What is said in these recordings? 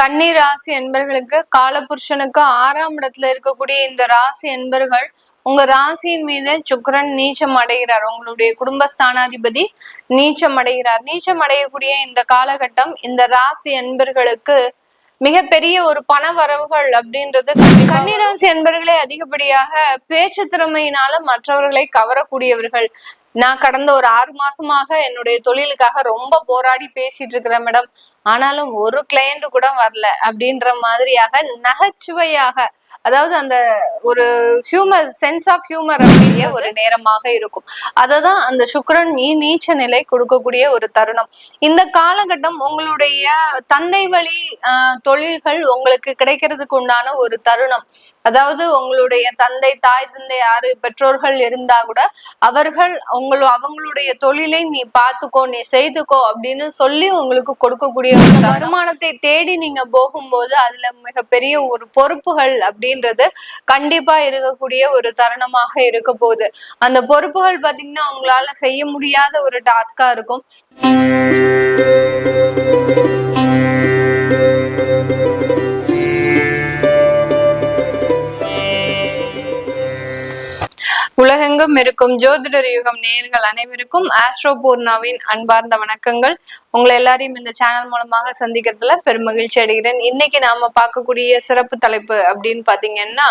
கன்னி ராசி என்பர்களுக்கு காலபுருஷனுக்கு ஆறாம் இடத்துல இருக்கக்கூடிய இந்த ராசி என்பர்கள் உங்க ராசியின் மீது சுக்கரன் நீச்சம் அடைகிறார். உங்களுடைய குடும்ப ஸ்தானாதிபதி நீச்சம் அடைகிறார். நீச்சம் அடையக்கூடிய இந்த காலகட்டம் இந்த ராசி என்பர்களுக்கு மிகப்பெரிய ஒரு பண வரவுகள் அப்படின்றது கன்னிராசி என்பர்களே அதிகப்படியாக பேச்சு திறமையினால மற்றவர்களை கவரக்கூடியவர்கள். நான் கடந்த ஒரு ஆறு மாசமாக என்னுடைய தொழிலுக்காக ரொம்ப போராடி பேசிட்டு இருக்கிறேன் மேடம். ஆனாலும் ஒரு கிளையண்ட் கூட வரல அப்படின்ற மாதிரியாக நகைச்சுவையாக அதாவது அந்த ஒரு ஹியூமர் சென்ஸ் ஆஃப் ஹியூமர் அப்படிங்கிற ஒரு நேரமாக இருக்கும். அததான் அந்த சுக்கரன் நீ நீச்ச நிலை கொடுக்கக்கூடிய ஒரு தருணம். இந்த காலகட்டம் உங்களுடைய தந்தை வழி ஆஹ், தொழில்கள் உங்களுக்கு கிடைக்கிறதுக்கு உண்டான ஒரு தருணம். அதாவது உங்களுடைய தந்தை தாய் தந்தை யாரு பெற்றோர்கள் இருந்தா கூட அவர்கள் உங்கள அவங்களுடைய தொழிலை நீ பார்த்துக்கோ நீ செய்துக்கோ அப்படின்னு சொல்லி உங்களுக்கு கொடுக்கக்கூடிய ஒரு வருமானத்தை தேடி நீங்க போகும்போது அதுல மிகப்பெரிய ஒரு பொறுப்புகள் அப்படின்றது கண்டிப்பா இருக்கக்கூடிய ஒரு தருணமாக இருக்க போகுது. அந்த பொறுப்புகள் பாத்தீங்கன்னா உங்களால செய்ய முடியாத ஒரு டாஸ்கா இருக்கும். உலகெங்கும் இருக்கும். ஜோதிடர் யுகம் நேயர்கள் அனைவருக்கும் ஆஸ்ட்ரோ பூர்ணாவின் அன்பார்ந்த வணக்கங்கள். உங்களை எல்லாரையும் இந்த சேனல் மூலமாக சந்திக்கிறதுல பெருமகிழ்ச்சி அடைகிறேன். இன்னைக்கு நாம பார்க்கக்கூடிய சிறப்பு தலைப்பு அப்படின்னு பாத்தீங்கன்னா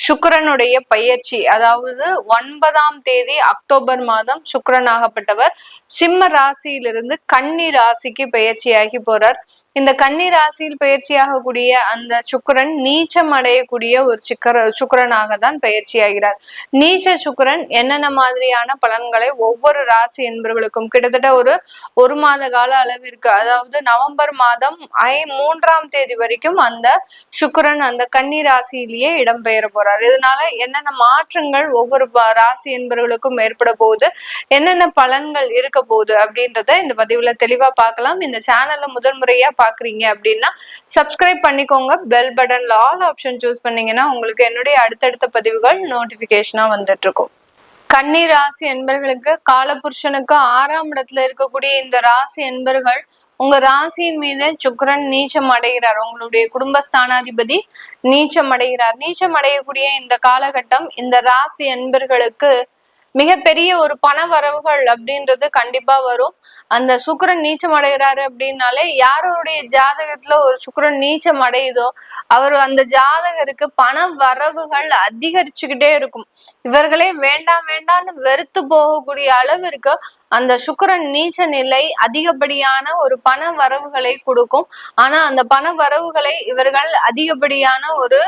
சுக்கிரனுடைய பயிற்சி அதாவது ஒன்பதாம் தேதி அக்டோபர் மாதம் சுக்கரனாகப்பட்டவர் சிம்ம ராசியிலிருந்து கன்னி ராசிக்கு பயிற்சியாகி போறார். இந்த கன்னி ராசியில் பயிற்சியாகக்கூடிய அந்த சுக்கிரன் நீச்சம் அடையக்கூடிய ஒரு சுக்கர சுக்கிரனாக தான் பயிற்சியாகிறார். நீச்ச சுக்கிரன் என்னென்ன மாதிரியான பலன்களை ஒவ்வொரு ராசி என்பவர்களுக்கும் கிட்டத்தட்ட ஒரு ஒரு மாத கால அளவிற்கு அதாவது நவம்பர் மாதம் ஐ மூன்றாம் தேதி வரைக்கும் அந்த சுக்கிரன் அந்த கன்னி ராசியிலேயே இடம்பெயர போறார். இதனால என்னென்ன மாற்றங்கள் ஒவ்வொரு ராசி என்பவர்களுக்கும் ஏற்பட போகுது? என்னென்ன பலன்கள் இருக்க போகுது அப்படின்றத இந்த பதிவுல தெளிவா பார்க்கலாம். இந்த சேனல்ல முதல் முறையா பாக்குறீங்க அப்படின்னா சப்ஸ்கிரைப் பண்ணிக்கோங்க. பெல் பட்டன்ல ஆல் ஆப்ஷன் சூஸ் பண்ணீங்கன்னா உங்களுக்கு என்னுடைய அடுத்தடுத்த பதிவுகள் நோட்டிபிகேஷனா வந்துட்டு இருக்கும். கன்னி ராசி என்பர்களுக்கு காலபுருஷனுக்கு ஆறாம் இடத்துல இருக்கக்கூடிய இந்த ராசி என்பர்கள் உங்க ராசியின் மீது சுக்கரன் நீச்சம் அடைகிறார். உங்களுடைய குடும்பஸ்தானாதிபதி நீச்சம் அடைகிறார். நீச்சம் அடையக்கூடிய இந்த காலகட்டம் இந்த ராசி என்பர்களுக்கு மிகப்பெரிய ஒரு பண வரவுகள் அப்படின்றது கண்டிப்பா வரும். அந்த சுக்கிரன் நீச்சம் அடைகிறாரு அப்படின்னாலே யாருடைய ஜாதகத்துல ஒரு சுக்கரன் நீச்சம் அடையுதோ அவர் அந்த ஜாதகருக்கு பண வரவுகள் அதிகரிச்சுக்கிட்டே இருக்கும். இவர்களே வேண்டாம் வேண்டாம்னு வெறுத்து போகக்கூடிய அளவிற்கு அந்த சுக்கிரன் நீச்ச நிலை அதிகப்படியான ஒரு பண வரவுகளை கொடுக்கும். ஆனா அந்த பண வரவுகளை இவர்கள் அதிகப்படியான ஒரு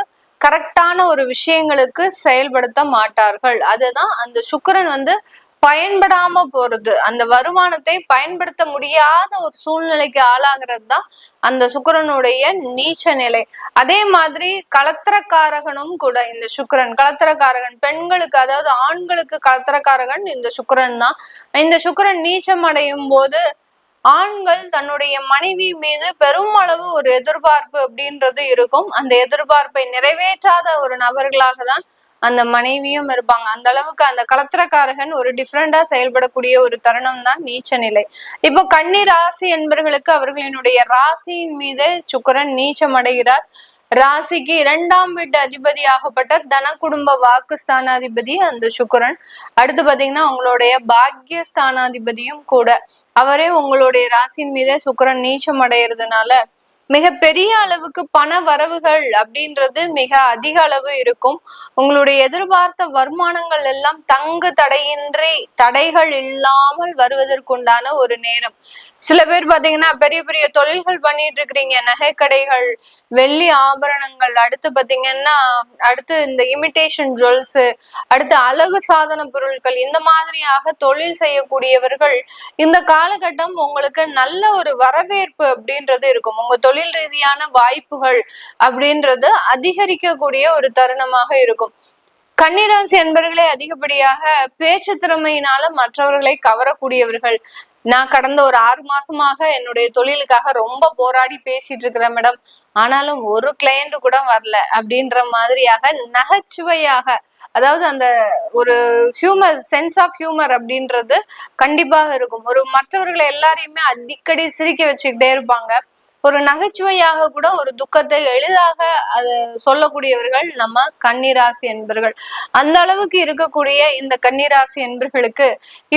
கரெக்டான ஒரு விஷயங்களுக்கு செயல்படுத்த மாட்டார்கள். அதுதான் அந்த சுக்கிரன் வந்து பயன்படாம போறது. அந்த வருமானத்தை பயன்படுத்த முடியாத ஒரு சூழ்நிலைக்கு ஆளாகிறது தான் அந்த சுக்கிரனுடைய நீச்ச நிலை. அதே மாதிரி கலத்திரக்காரகனும் கூட இந்த சுக்கரன் கலத்திரக்காரகன் பெண்களுக்கு அதாவது ஆண்களுக்கு கலத்திரக்காரகன் இந்த சுக்கிரன் தான். இந்த சுக்கிரன் நீச்சம் அடையும் போது ஆண்கள் தன்னுடைய மனைவி மீது பெருமளவு ஒரு எதிர்பார்ப்பு அப்படின்றது இருக்கும். அந்த எதிர்பார்ப்பை நிறைவேற்றாத ஒரு நபர்களாக தான் அந்த மனைவியும் இருப்பாங்க. அந்த அளவுக்கு அந்த கலத்திரக்காரகன் ஒரு டிஃப்ரெண்டா செயல்படக்கூடிய ஒரு தருணம் தான் நீச்ச நிலை. இப்போ கன்னி ராசி என்பவர்களுக்கு அவர்களினுடைய ராசியின் மீது சுக்கிரன் நீச்சம் அடைகிறார். ராசிக்கு இரண்டாம் வீட்டு அதிபதியாகப்பட்ட தன குடும்ப வாக்கு ஸ்தானாதிபதி அந்த சுக்கிரன். அடுத்து பாத்தீங்கன்னா உங்களுடைய பாக்கிய ஸ்தானாதிபதியும் கூட. அவரே உங்களுடைய ராசியின் மீதே சுக்கரன் நீச்சம் அடைகிறதுனால மிக பெரிய அளவுக்கு பண வரவுகள் அப்படின்றது மிக அதிக அளவு இருக்கும். உங்களுடைய எதிர்பார்த்த வருமானங்கள் எல்லாம் தங்கு தடையின்றி தடைகள் இல்லாமல் வருவதற்குண்டான ஒரு நேரம். சில பேர் பாத்தீங்கன்னா பெரிய பெரிய தொழில்கள் பண்ணிட்டு இருக்கிறீங்க. நகைக்கடைகள் வெள்ளி ஆபரணங்கள் அடுத்து பாத்தீங்கன்னா அடுத்து இந்த இமிடேஷன் ஜுவல்ஸ் அடுத்து அழகு சாதன பொருட்கள் இந்த மாதிரியாக தொழில் செய்யக்கூடியவர்கள் இந்த காலகட்டம் உங்களுக்கு நல்ல ஒரு வரவேற்பு அப்படின்றது இருக்கும். உங்க தொழில் ரீதியான வாய்ப்புகள் அப்படின்றது அதிகரிக்கக்கூடிய ஒரு தருணமாக இருக்கும். கன்னிராசி என்பர்களே அதிகப்படியாக பேச்சு திறமையினால மற்றவர்களை கவரக்கூடியவர்கள். நான் கடந்த ஒரு ஆறு மாசமாக என்னுடைய தொழிலுக்காக ரொம்ப போராடி பேசிட்டு இருக்கிறேன் மேடம். ஆனாலும் ஒரு கிளையண்ட் கூட வரல அப்படின்ற மாதிரியாக நகைச்சுவையாக அதாவது அந்த ஒரு ஹியூமர் சென்ஸ் ஆஃப் ஹியூமர் அப்படின்றது கண்டிப்பாக இருக்கும். ஒரு மற்றவர்களை எல்லாரையுமே அடிக்கடி சிரிக்க வச்சுக்கிட்டே இருப்பாங்க. ஒரு நகைச்சுவையாக கூட ஒரு துக்கத்தை எளிதாக அது சொல்லக்கூடியவர்கள் நம்ம கன்னிராசி என்பர்கள். அந்த அளவுக்கு இருக்கக்கூடிய இந்த கன்னிராசி என்பர்களுக்கு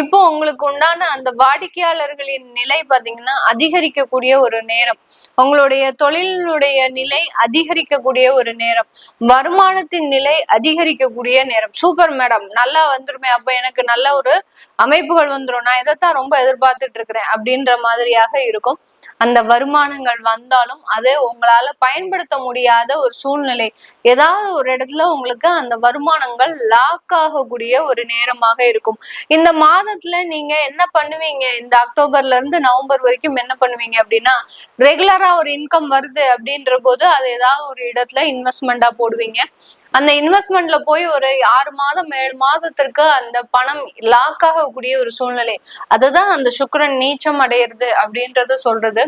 இப்போ உங்களுக்கு உண்டான அந்த வாடிக்கையாளர்களின் நிலை பாத்தீங்கன்னா அதிகரிக்கக்கூடிய ஒரு நேரம். உங்களுடைய தொழிலுடைய நிலை அதிகரிக்கக்கூடிய ஒரு நேரம். வருமானத்தின் நிலை அதிகரிக்கக்கூடிய நேரம். சூப்பர் மேடம் நல்லா வந்துருமே. அப்ப எனக்கு நல்ல ஒரு அமைப்புகள் வந்துரும். நான் இதைத்தான் ரொம்ப எதிர்பார்த்துட்டு இருக்கிறேன் அப்படின்ற மாதிரியாக இருக்கும். அந்த வருமானங்கள் வந்தாலும் அது உங்களால பயன்படுத்த முடியாத ஒரு சூழ்நிலை. ஏதாவது ஒரு இடத்துல உங்களுக்கு அந்த வருமானங்கள் லாக் ஆகக்கூடிய ஒரு நேரமாக இருக்கும். இந்த மாதத்துல நீங்க என்ன பண்ணுவீங்க? இந்த அக்டோபர்ல இருந்து நவம்பர் வரைக்கும் என்ன பண்ணுவீங்க அப்படின்னா ரெகுலரா ஒரு இன்கம் வருது அப்படின்ற போது அது ஏதாவது ஒரு இடத்துல இன்வெஸ்ட்மெண்டா போடுவீங்க. அந்த இன்வெஸ்ட்மெண்ட்ல போய் ஒரு ஆறு மாதம் ஏழு மாதத்திற்கு அந்த பணம் லாக் ஆகக்கூடிய ஒரு சூழ்நிலை. அதுதான் அந்த சுக்கரன் நீச்சம் அடையிறது அப்படின்றத சொல்றது.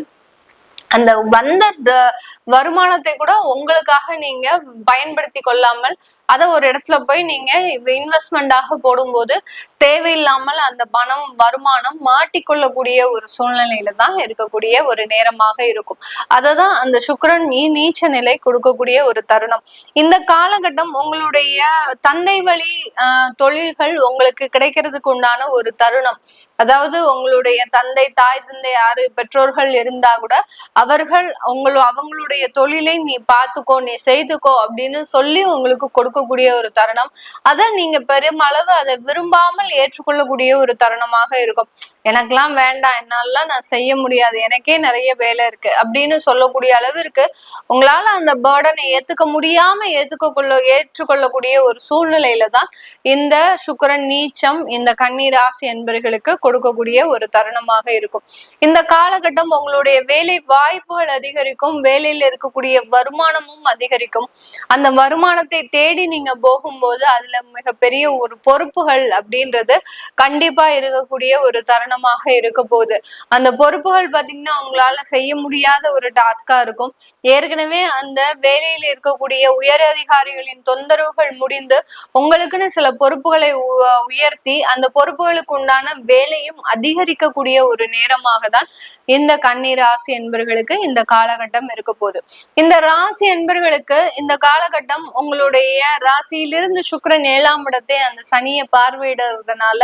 அந்த வந்த த- வருமானத்தை கூட உங்களுக்காக நீங்க பயன்படுத்தி கொள்ளாமல் அதை ஒரு இடத்துல போய் நீங்க இன்வெஸ்ட்மெண்டாக போடும்போது தேவையில்லாமல் அந்த பணம் வருமானம் மாட்டிக்கொள்ளக்கூடிய ஒரு சூழ்நிலையில தான் இருக்கக்கூடிய ஒரு நேரமாக இருக்கும். அததான் அந்த சுக்கிரன் நீ நீச்ச நிலை கொடுக்கக்கூடிய ஒரு தருணம். இந்த காலகட்டம் உங்களுடைய தந்தை வழி ஆஹ், தொழில்கள் உங்களுக்கு கிடைக்கிறதுக்கு உண்டான ஒரு தருணம். அதாவது உங்களுடைய தந்தை தாய் தந்தை யாரு பெற்றோர்கள் இருந்தா கூட அவர்கள் உங்களு அவங்களுடைய தொழிலை நீ பார்த்துக்கோ நீ செய்துக்கோ அப்படின்னு சொல்லி உங்களுக்கு கொடுக்க கொடுக்கக்கூடிய ஒரு தருணம். அதை நீங்க பெருமளவு அதை விரும்பாமல் ஏற்றுக்கொள்ளக்கூடிய ஒரு தருணமாக இருக்கும். எனக்கெல்லாம் வேண்டாம் என்னாலாம் நான் செய்ய முடியாது எனக்கே நிறைய வேலை இருக்கு அப்படின்னு சொல்லக்கூடிய அளவிற்கு உங்களால அந்த பேர்டனை ஏத்துக்க முடியாம ஏத்துக்க கொள்ள ஏற்றுக்கொள்ளக்கூடிய ஒரு சூழ்நிலையில தான் இந்த சுக்கரன் நீச்சம் இந்த கன்னிராசி என்பர்களுக்கு கொடுக்கக்கூடிய ஒரு தருணமாக இருக்கும். இந்த காலகட்டம் உங்களுடைய வேலை வாய்ப்புகள் அதிகரிக்கும் வேலையில இருக்கக்கூடிய வருமானமும் அதிகரிக்கும். அந்த வருமானத்தை தேடி நீங்க போகும்போது அதுல மிகப்பெரிய ஒரு பொறுப்புகள் அப்படின்றது கண்டிப்பா இருக்கக்கூடிய ஒரு தருணமாக இருக்க போகுது. அந்த பொறுப்புகள் பாத்தீங்கன்னா அவங்களால செய்ய முடியாத ஒரு டாஸ்கா இருக்கும். ஏற்கனவே அந்த வேலையில் இருக்கக்கூடிய உயர் அதிகாரிகளின் தொந்தரவுகள் முடிந்து உங்களுக்குன்னு சில பொறுப்புகளை உ- உயர்த்தி அந்த பொறுப்புகளுக்கு உண்டான வேலையும் அதிகரிக்கக்கூடிய ஒரு நேரமாக தான் இந்த கன்னி ராசி என்பர்களுக்கு இந்த காலகட்டம் இருக்க போகுது. இந்த ராசி என்பர்களுக்கு இந்த காலகட்டம் உங்களுடைய ராசியிலிருந்து சுக்கிரன் ஏழாம் இடத்தை அந்த சனியை பார்வையிடுறதுனால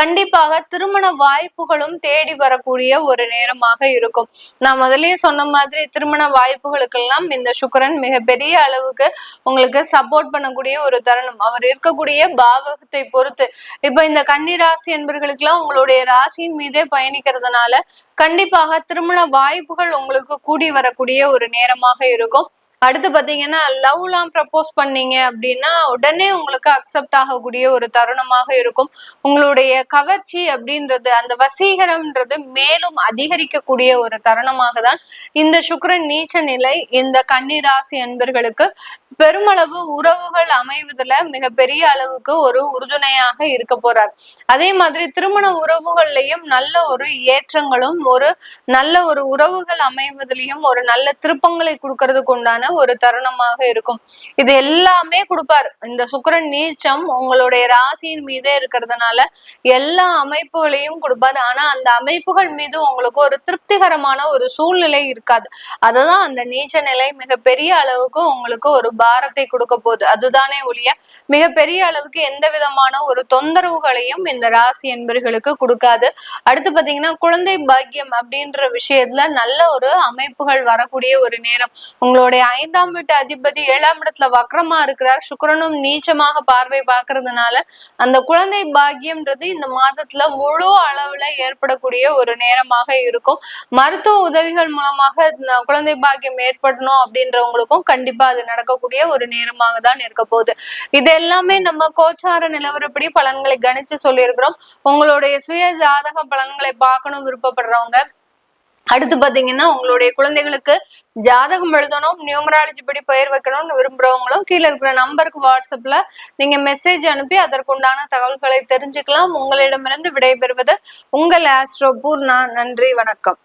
கண்டிப்பாக திருமண வாய்ப்புகளும் தேடி வரக்கூடிய ஒரு நேரமாக இருக்கும். நான் முதலே சொன்ன மாதிரி திருமண வாய்ப்புகளுக்கெல்லாம் இந்த சுக்கிரன் மிகப்பெரிய அளவுக்கு உங்களுக்கு சப்போர்ட் பண்ணக்கூடிய ஒரு தருணம். அவர் இருக்கக்கூடிய பாவகத்தை பொறுத்து. இப்ப இந்த கன்னி ராசி என்பர்களுக்கெல்லாம் உங்களுடைய ராசியின் மீதே பயணிக்கிறதுனால கண்டிப்பாக திருமண வாய்ப்புகள் உங்களுக்கு கூடி வரக்கூடிய ஒரு நேரமாக இருக்கும். அடுத்து பாத்தீங்கன்னா லவ்லாம் ப்ரப்போஸ் பண்ணீங்க அப்படின்னா உடனே உங்களுக்கு அக்செப்ட் ஆகக்கூடிய ஒரு தருணமாக இருக்கும். உங்களுடைய கவர்ச்சி அப்படின்றது அந்த வசீகரம்ன்றது மேலும் அதிகரிக்கக்கூடிய ஒரு தருணமாக தான் இந்த சுக்கரன் நீச்ச நிலை இந்த கன்னிராசி என்பர்களுக்கு பெருமளவு உறவுகள் அமைவதுல மிகப்பெரிய அளவுக்கு ஒரு உறுதுணையாக இருக்க போறார். அதே மாதிரி திருமண உறவுகள்லயும் நல்ல ஒரு ஏற்றங்களும் ஒரு நல்ல ஒரு உறவுகள் அமைவதிலையும் ஒரு நல்ல திருப்பங்களை கொடுக்கறதுக்கு உண்டான ஒரு தருணமாக இருக்கும். இது எல்லாமே கொடுப்பார். இந்த சுக்கரன் நீச்சம் உங்களுடைய ராசியின் மீதே இருக்கிறதுனால எல்லா அமைப்புகளையும் கொடுப்பார். ஆனா அந்த அமைப்புகள் மீது உங்களுக்கு ஒரு திருப்திகரமான ஒரு சூழ்நிலை இருக்காது. அதுதான் அந்த நீச்ச நிலை மிகப்பெரிய அளவுக்கு உங்களுக்கு ஒரு பாரத்தை கொடுக்க போகுது. அதுதானே ஒழிய மிகப்பெரிய அளவுக்கு எந்த விதமான ஒரு தொந்தரவுகளையும் இந்த ராசி என்பர்களுக்கு கொடுக்காது. அடுத்து பாத்தீங்கன்னா குழந்தை பாக்கியம் அப்படின்ற விஷயத்துல நல்ல ஒரு அமைப்புகள் வரக்கூடிய ஒரு நேரம். உங்களுடைய ஐந்தாம் வீட்டு அதிபதி ஏழாம் இடத்துல வக்ரமா இருக்கிறார். சுக்கிரனும் நீச்சமாக பார்வை பார்க்கறதுனால அந்த குழந்தை பாக்கியம்ன்றது இந்த மாதத்துல முழு அளவுல ஏற்படக்கூடிய ஒரு நேரமாக இருக்கும். மருத்துவ உதவிகள் மூலமாக குழந்தை பாக்கியம் ஏற்படணும் அப்படின்றவங்களுக்கும் கண்டிப்பா அது நடக்கக்கூடிய ஒரு நேரமாக தான் இருக்க போகுது. இது எல்லாமே நம்ம கோச்சார நிலவரப்படி பலன்களை கணிச்சு சொல்லியிருக்கிறோம். உங்களுடைய சுய ஜாதக பலன்களை பார்க்கணும் விருப்பப்படுறவங்க அடுத்து பாத்தீங்கன்னா உங்களுடைய குழந்தைகளுக்கு ஜாதகம் எழுதணும் நியூமராலஜி படி பெயர் வைக்கணும்னு விரும்புறவங்களும் கீழே இருக்கிற நம்பருக்கு வாட்ஸ்அப்ல நீங்க மெசேஜ் அனுப்பி அதற்குண்டான தகவல்களை தெரிஞ்சுக்கலாம். உங்களிடமிருந்து விடைபெறுவது உங்கள் ஆஸ்ட்ரோ பூர்ணா. நன்றி வணக்கம்.